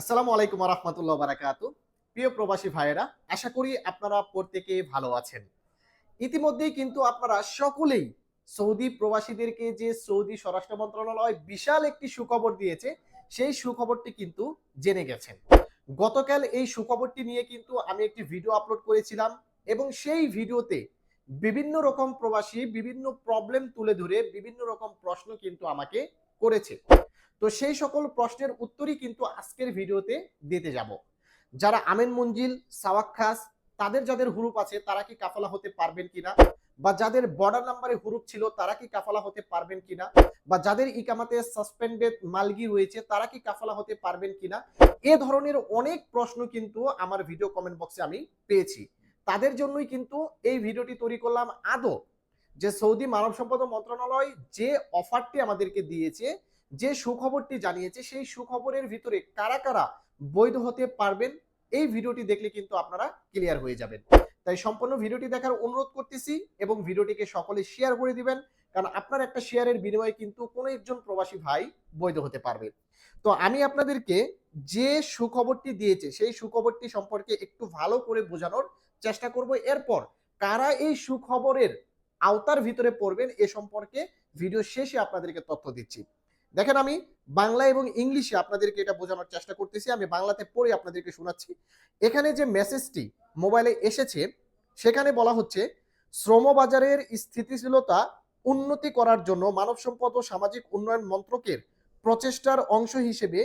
আসসালামু আলাইকুম রহমতুল্লাহ বারাকাতু প্রিয় প্রবাসী ভাইয়েরা, আশা করি আপনারা প্রত্যেকে ভালো আছেন। ইতিমধ্যেই কিন্তু আপনারা সকলেই সৌদি প্রবাসীদেরকে যে সৌদি স্বরাষ্ট্র মন্ত্রণালয় বিশাল একটি সুখবর দিয়েছে, সেই সুখবরটি কিন্তু জেনে গেছেন। গতকাল এই সুখবরটি নিয়ে কিন্তু আমি একটি ভিডিও আপলোড করেছিলাম এবং সেই ভিডিওতে বিভিন্ন রকম প্রবাসী বিভিন্ন প্রবলেম তুলে ধরে বিভিন্ন রকম প্রশ্ন কিন্তু আমাকে করেছে। তো সেই সকল প্রশ্নের উত্তরই কিন্তু আজকের ভিডিওতে দিতে যাব। যারা আমেন মঞ্জিল সাওয়াক্খাস তাদের যাদের হুরুপ আছে, তারা কি কাফালা হতে পারবেন কিনা? বা যাদের বর্ডার নাম্বারে হুরুপ ছিল, তারা কি কাফালা হতে পারবেন কিনা? বা যাদের ইকামাতে সাসপেন্ডেড মালগি রয়েছে, তারা কি কাফালা হতে পারবেন কিনা? এ ধরনের অনেক প্রশ্ন কিন্তু আমার ভিডিও কমেন্ট বক্সে আমি পেয়েছি। তাদের জন্যই কিন্তু এই ভিডিওটি তৈরি করলাম আদৌ। যে সৌদি মানব সম্পদ মন্ত্রণালয় যে অফারটি আমাদেরকে দিয়েছে যে সুখবরটি জানিয়েছে, সেই সুখবরের ভিতরে কারা কারা বৈধ হতে পারবেন, এই ভিডিওটি দেখলে কিন্তু আপনারা ক্লিয়ার হয়ে যাবেন। তাই সম্পূর্ণ ভিডিওটি দেখার অনুরোধ করতেছি এবং ভিডিওটিকে সকলে শেয়ার করে দিবেন, কারণ আপনার একটা শেয়ারের বিনিময়ে কিন্তু কোনো একজন প্রবাসী ভাই বৈধ হতে পারবে। তো আমি আপনাদেরকে যে সুখবরটি দিয়েছে, সেই সুখবরটি সম্পর্কে একটু ভালো করে বোঝানোর চেষ্টা করব। এরপর কারা এই সুখবরের আওতার ভিতরে পড়বেন, এ সম্পর্কে ভিডিও শেষে আপনাদেরকে তথ্য দিচ্ছি। দেখেন আমি বাংলা এবং ইংলিশে আপনাদেরকে এটা বোঝানোর চেষ্টা করতেছি, আমি বাংলাতে পড়ে আপনাদেরকে শোনাচ্ছি। এখানে যে মেসেজটি মোবাইলে এসেছে, সেখানে বলা হচ্ছে, শ্রমবাজারের স্থিতিশীলতা উন্নতি করার জন্য মানব সম্পদ ও সামাজিক উন্নয়ন মন্ত্রকের প্রচেষ্টার অংশ হিসেবে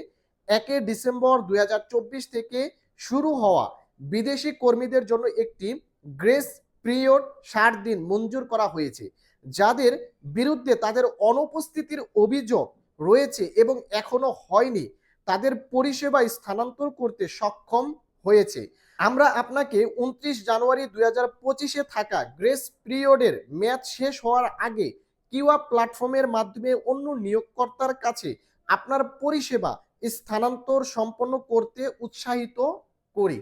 একে ডিসেম্বর দুই হাজার চব্বিশ থেকে শুরু হওয়া বিদেশি কর্মীদের জন্য একটি গ্রেস পিরিয়ড ষাট দিন মঞ্জুর করা হয়েছে, যাদের বিরুদ্ধে তাদের অনুপস্থিতির অভিযোগ রয়েছে এবং এখনও হয়নি, তাদের পরিষেবা স্থানান্তর করতে সক্ষম হয়েছে। আমরা আপনাকে উনত্রিশ জানুয়ারি দুই হাজার পঁচিশে থাকা গ্রেস পিরিয়ডের ম্যাচ শেষ হওয়ার আগে কিউআ প্ল্যাটফর্মের মাধ্যমে অন্য নিয়োগকর্তার কাছে আপনার পরিষেবা স্থানান্তর সম্পন্ন করতে উৎসাহিত করি।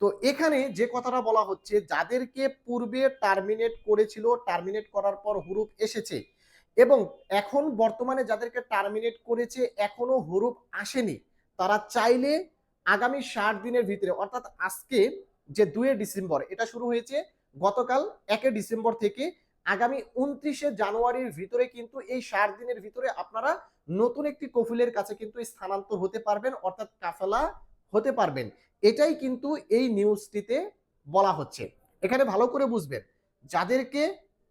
তো এখানে যে কথাটা বলা হচ্ছে, যাদেরকে পূর্বে টার্মিনেট করেছিল টার্মিনেট করার পর হুরুপ এসেছে এবং এখন বর্তমানে যাদেরকে টার্মিনেট করেছে এখনও হুরুপ আসেনি, তারা চাইলে আগামী ষাট দিনের ভিতরে, অর্থাৎ আজকে যে দুয়ে ডিসেম্বর, এটা শুরু হয়েছে গতকাল একে ডিসেম্বর থেকে আগামী উনত্রিশে জানুয়ারির ভিতরে কিন্তু এই ষাট দিনের ভিতরে আপনারা নতুন একটি কফিলের কাছে কিন্তু স্থানান্তর হতে পারবেন, অর্থাৎ কাফেলা হতে পারবেন। এটাই কিন্তু এই নিউজটিতে বলা হচ্ছে। এখানে ভালো করে বুঝবেন, যাদেরকে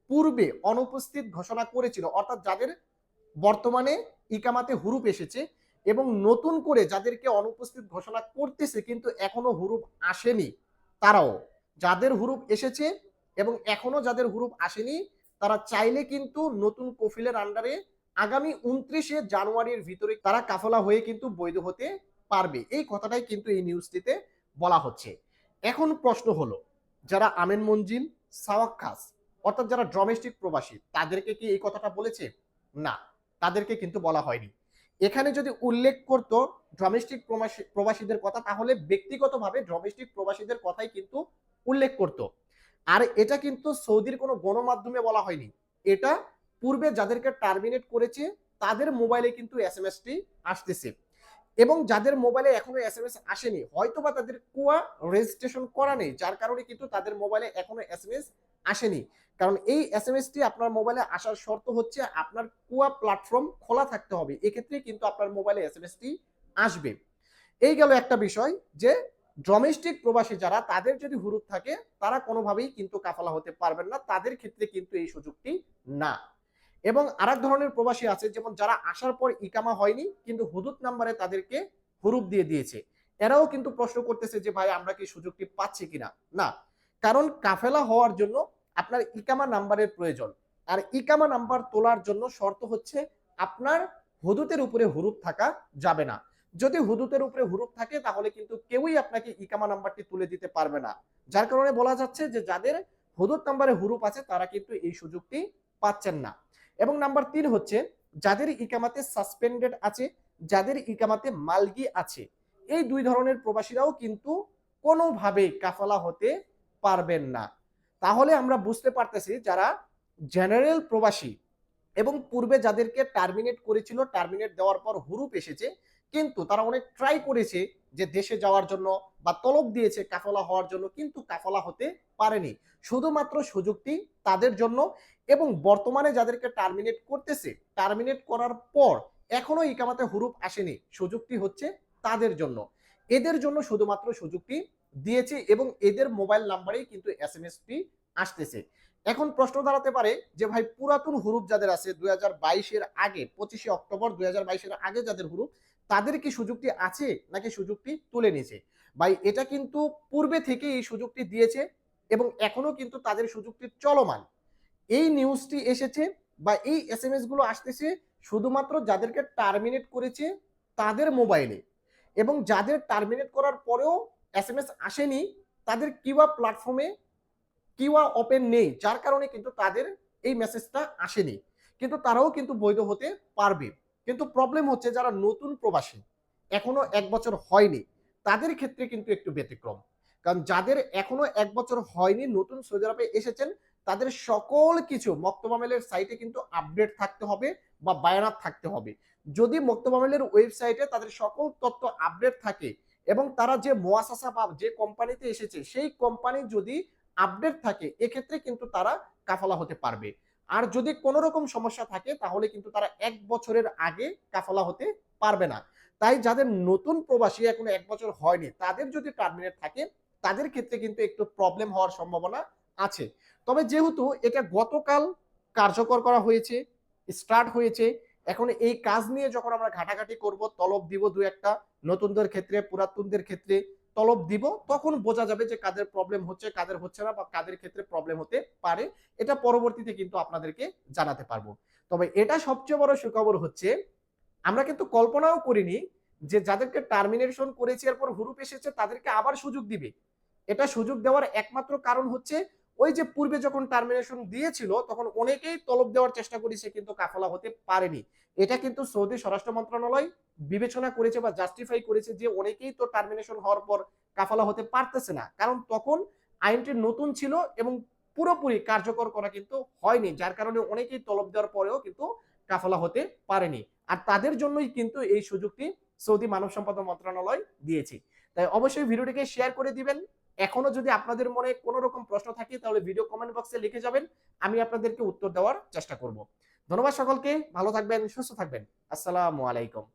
পূর্বে অনুপস্থিত ঘোষণা করেছিল, অর্থাৎ যাদের বর্তমানে ইকামাতে হুরুপ এসেছে এবং নতুন করে যাদেরকে অনুপস্থিত ঘোষণা করতেছে কিন্তু এখনও হুরুপ আসেনি তারাও। যাদের হুরুপ এসেছে এবং এখনও যাদের হুরুপ আসেনি, তারা চাইলে কিন্তু নতুন কফিলের আন্ডারে আগামী উনত্রিশে জানুয়ারির ভিতরে তারা কাফলা হয়ে কিন্তু বৈধ হতে পারবে। এই কথাটাই কিন্তু এই নিউজটিতে বলা হচ্ছে। এখন প্রশ্ন হলো, যারা আমেন মঞ্জিল, সাওয়াক্কাস অর্থাৎ যারা ডোমেস্টিক প্রবাসী, তাদেরকে কি এই কথাটা বলেছে? না, তাদেরকে কিন্তু বলা হয়নি। এখানে যদি উল্লেখ করতো ডোমেস্টিক প্রবাসীদের কথা, তাহলে ব্যক্তিগতভাবে ডোমেস্টিক প্রবাসীদের কথাই কিন্তু উল্লেখ করত। আর এটা কিন্তু সৌদির কোনো গণমাধ্যমে বলা হয়নি। এটা পূর্বে যাদেরকে টার্মিনেট করেছে, তাদের মোবাইলে কিন্তু এস এম এসটি আসতেছে। এবং যাদের মোবাইলে এখনও এস এম এস আসেনি হয়তো বা তাদের কুয়া রেজিস্ট্রেশন করা নেই, যার কারণে কিন্তু তাদের মোবাইলে এখনও এস এম এস আসেনি। কারণ এই এস এম এসটি আপনার মোবাইলে আসার শর্ত হচ্ছে আপনার কুয়া প্ল্যাটফর্ম খোলা থাকতে হবে। এক্ষেত্রে কিন্তু আপনার মোবাইলে এস এম এসটি আসবে। এই গেল একটা বিষয় যে ডোমেস্টিক প্রবাসী যারা, তাদের যদি হুরুপ থাকে, তারা কোনোভাবেই কিন্তু কাফালা হতে পারবেন না। তাদের ক্ষেত্রে কিন্তু এই সুযোগটি না। এবং আরেক ধরনের প্রবাসী আছে, যেমন যারা আসার পর ইকামা হয়নি, কিন্তু হুদুদ নাম্বারে তাদেরকে হুরুপ দিয়ে দিয়েছে। এরাও কিন্তু প্রশ্ন করতেছে যে, ভাই, আমরা কি সুযোগটি পাচ্ছি কিনা? না। কারণ কাফেলা হওয়ার জন্য আপনার ইকামা নাম্বারের প্রয়োজন। আর ইকামা নাম্বার তোলার জন্য শর্ত হচ্ছে আপনার হুদুতের উপরে হুরুপ থাকা যাবে না। যদি হুদুতের উপরে হুরুপ থাকে তাহলে কিন্তু কেউই আপনাকে ইকামা নাম্বারটি তুলে দিতে পারবে না। যার কারণে বলা যাচ্ছে যে যাদের হুদুত নাম্বারে হুরুপ আছে তারা কিন্তু এই সুযোগটি পাচ্ছেন না। এবং নাম্বার তিন হচ্ছে যাদের ইকামাতে সাসপেন্ডেড আছে, যাদের ইকামাতে মালগি আছে, এই দুই ধরনের প্রবাসীরাও কিন্তু কোনোভাবেই কাফালা হতে পারবেন না। তাহলে আমরা বুঝতে পারতেছি যারা জেনারেল প্রবাসী এবং পূর্বে যাদেরকে টার্মিনেট করেছিল টার্মিনেট দেওয়ার পর হুরুপ এসেছে, কিন্তু তারা অনেক ট্রাই করেছে যে দেশে যাওয়ার জন্য বা তলব দিয়েছে কাফলা হওয়ার জন্য, কিন্তু কাফলা হতে পারেনি। শুধুমাত্র সুযোগটি তাদের জন্য এবং বর্তমানে যাদেরকে টার্মিনেট করতেছে টার্মিনেট করার পর এখনও ইকামাতে হুরুপ আসেনি। সুযোগটি হচ্ছে তাদের জন্য। এদের জন্য শুধুমাত্র সুযোগটি দিয়েছে এবং এদের মোবাইল নাম্বারেই কিন্তু এস এম এসটি আসতেছে। এখন প্রশ্ন দাঁড়াতে পারে যে ভাই পুরাতন হুরুপ যাদের আছে দুই হাজার বাইশের আগে, পঁচিশে অক্টোবর দুই হাজার বাইশের আগে যাদের হুরুপ, তাদের কি সুযোগটি আছে নাকি সুযোগটি তুলে নিয়েছে? ভাই, এটা কিন্তু পূর্বে থেকে এই সুযোগটি দিয়েছে এবং এখনও কিন্তু তাদের সুযোগটি চলমান। এই নিউজটি এসেছে বা এই এস এম এসগুলো আসতেছে শুধুমাত্র যাদেরকে টার্মিনেট করেছে তাদের মোবাইলে এবং যাদের টার্মিনেট করার পরেও এস এম এস আসেনি, তাদের কিউআর প্ল্যাটফর্মে কিউআর ওপেন নেই, যার কারণে কিন্তু তাদের এই মেসেজটা আসেনি। কিন্তু তারাও কিন্তু বৈধ হতে পারবে। কিন্তু প্রবলেম হচ্ছে যারা নতুন প্রবাসী, এখনও এক বছর হয়নি, তাদের ক্ষেত্রে কিন্তু একটু ব্যতিক্রম। কারণ যাদের এখনও এক বছর হয়নি, নতুন সৌদি আরবে এসেছেন, তাদের সকল কিছু মক্তবামেলের সাইটে কিন্তু আপডেট থাকতে হবে বা বায়ানাত থাকতে হবে। যদি মক্তবামেলের ওয়েবসাইটে তাদের সকল তথ্য আপডেট থাকে এবং তারা যে মোয়াসাসা বা যে কোম্পানিতে এসেছে, সেই কোম্পানি যদি আপডেট থাকে, এক্ষেত্রে কিন্তু তারা কাফালা হতে পারবে। আর যদি কোনো রকম সমস্যা থাকে, তাহলে কিন্তু তারা এক বছরের আগে কাফালা হতে পারবে না। তাই যাদের নতুন প্রবাসী এখনও এক বছর হয়নি, তাদের যদি টার্মিনেট থাকে, তাদের ক্ষেত্রে কিন্তু একটু প্রবলেম হওয়ার সম্ভাবনা আছে। তবে যেহেতু এটা গতকাল কার্যকর করা হয়েছে স্টার্ট হয়েছে, এখন এই কাজ নিয়ে যখন আমরা ঘাটাঘাটি করব, তলব দিব দু একটা নতুনদের ক্ষেত্রে, পুরাতনদের ক্ষেত্রে তলব দিব, তখন বোঝা যাবে যে কাদের প্রবলেম হচ্ছে, কাদের হচ্ছে না বা কাদের ক্ষেত্রে প্রবলেম হতে পারে। এটা পরবর্তীতে কিন্তু আপনাদেরকে জানাতে পারব। তবে এটা সবচেয়ে বড় সুখবর হচ্ছে, আমরা কিন্তু কল্পনাও করিনি যে যাদেরকে টার্মিনেশন করেছে, এরপর হুরুপ এসেছে, তাদেরকে আবার সুযোগ দিবে। এটা সুযোগ দেওয়ার একমাত্র কারণ হচ্ছে ওই যে পূর্বে যখন টার্মিনেশন দিয়েছিল, তখন অনেকেই তলব দেওয়ার চেষ্টা করেছে কিন্তু কাফলা হতে পারেনি। এটা কিন্তু সৌদি স্বরাষ্ট্র মন্ত্রণালয় বিবেচনা করেছে বা জাস্টিফাই করেছে যে অনেকেই তো টার্মিনেশন হওয়ার পর কাফালা হতে পারতেছে না। কারণ তখন আইনটি নতুন ছিল এবং পুরোপুরি কার্যকর করা কিন্তু হয়নি, যার কারণে অনেকেই তলব দেওয়ার পরেও কিন্তু কাফলা হতে পারেনি। আর তাদের জন্যই কিন্তু এই সুযোগটি সৌদি মানব সম্পদ মন্ত্রণালয় দিয়েছে। তাই অবশ্যই ভিডিওটিকে শেয়ার করে দিবেন। এখনও যদি আপনাদের মনে কোনো রকম প্রশ্ন থাকে, তাহলে ভিডিও কমেন্ট বক্সে লিখে যাবেন। আমি আপনাদেরকে উত্তর দেওয়ার চেষ্টা করব। ধন্যবাদ সকলকে। ভালো থাকবেন, সুস্থ থাকবেন। আসসালামু আলাইকুম।